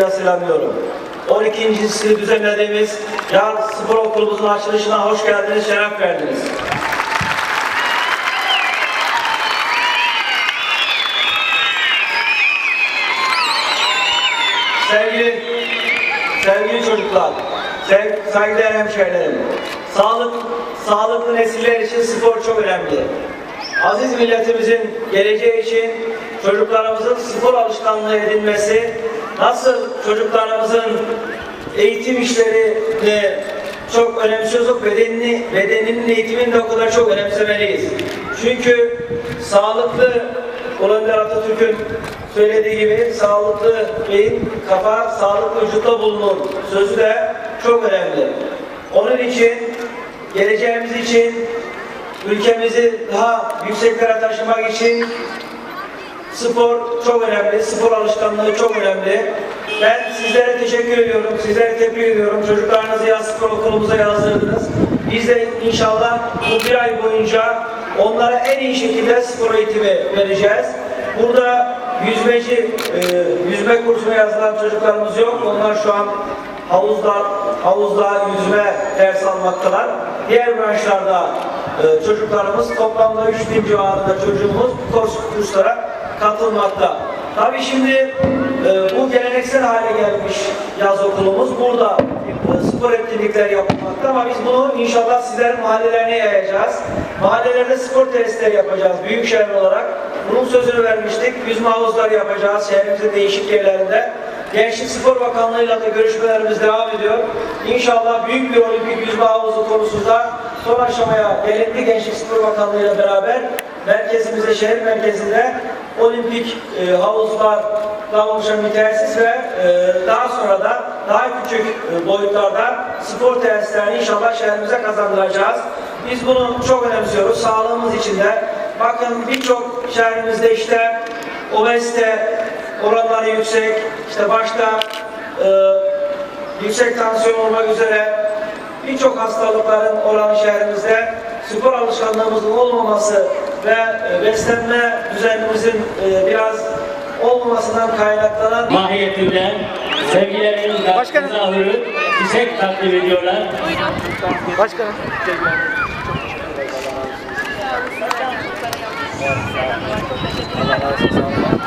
saygıyla selamlıyorum. 12.sini düzenlediğimiz Yaz Spor Okulumuzun açılışına hoş geldiniz, şeref verdiniz. Sevgili, sevgili çocuklar, sev, saygıdeğer hemşehrilerim, sağlık, sağlıklı nesiller için spor çok önemli. Aziz milletimizin geleceği için çocuklarımızın spor alışkanlığı edinmesi, nasıl çocuklarımızın eğitim işlerini çok önemsiyorsak bedenini, bedeninin eğitimini de o kadar çok önemsemeliyiz. Çünkü sağlıklı Olabilir Atatürk'ün söylediği gibi sağlıklı beyin, kafa, sağlıklı vücutta bulunur. Sözü de çok önemli. Onun için, geleceğimiz için, ülkemizi daha yükseklere taşımak için spor çok önemli, spor alışkanlığı çok önemli. Ben sizlere teşekkür ediyorum, sizlere tebrik ediyorum. Çocuklarınızı yaz spor okulumuza yazdırdınız. Biz de inşallah bu bir ay boyunca onlara en iyi şekilde spor eğitimi vereceğiz. Burada yüzmeci, e, yüzme kursuna yazılan çocuklarımız yok. Onlar şu an havuzda, havuzda yüzme ders almaktalar. Diğer branşlarda e, çocuklarımız toplamda 3000 civarında çocuğumuz kurs, kurslara katılmakta. Tabii şimdi e, bu geleneksel hale gelmiş yaz okulumuz burada e, spor etkinlikler yapılmakta ama biz bunu inşallah sizlerin mahallelerine yayacağız. Mahallelerde spor testleri yapacağız büyük şehir olarak. Bunun sözünü vermiştik. Yüzme havuzları yapacağız şehrimizin değişik yerlerinde. Gençlik Spor Bakanlığı'yla da görüşmelerimiz devam ediyor. İnşallah büyük bir olimpik yüzme havuzu konusunda son aşamaya gelindi Gençlik Spor Bakanlığı'yla beraber merkezimizde, şehir merkezinde olimpik e, havuzlardan oluşan bir tesis ve e, daha sonra da daha küçük e, boyutlarda spor tesislerini inşallah şehrimize kazandıracağız. Biz bunu çok önemsiyoruz. Sağlığımız için de. Bakın birçok şehrimizde işte obezite oranları yüksek. İşte başta e, yüksek tansiyon olmak üzere birçok hastalıkların oranı şehrimizde spor alışkanlığımızın olmaması ve e, beslenme düzenimizin e, biraz olmamasından kaynaklanan mahiyetinden sevgilerin tezahürü çiçek takdim ediyorlar. Başkanım. Allah razı olsun.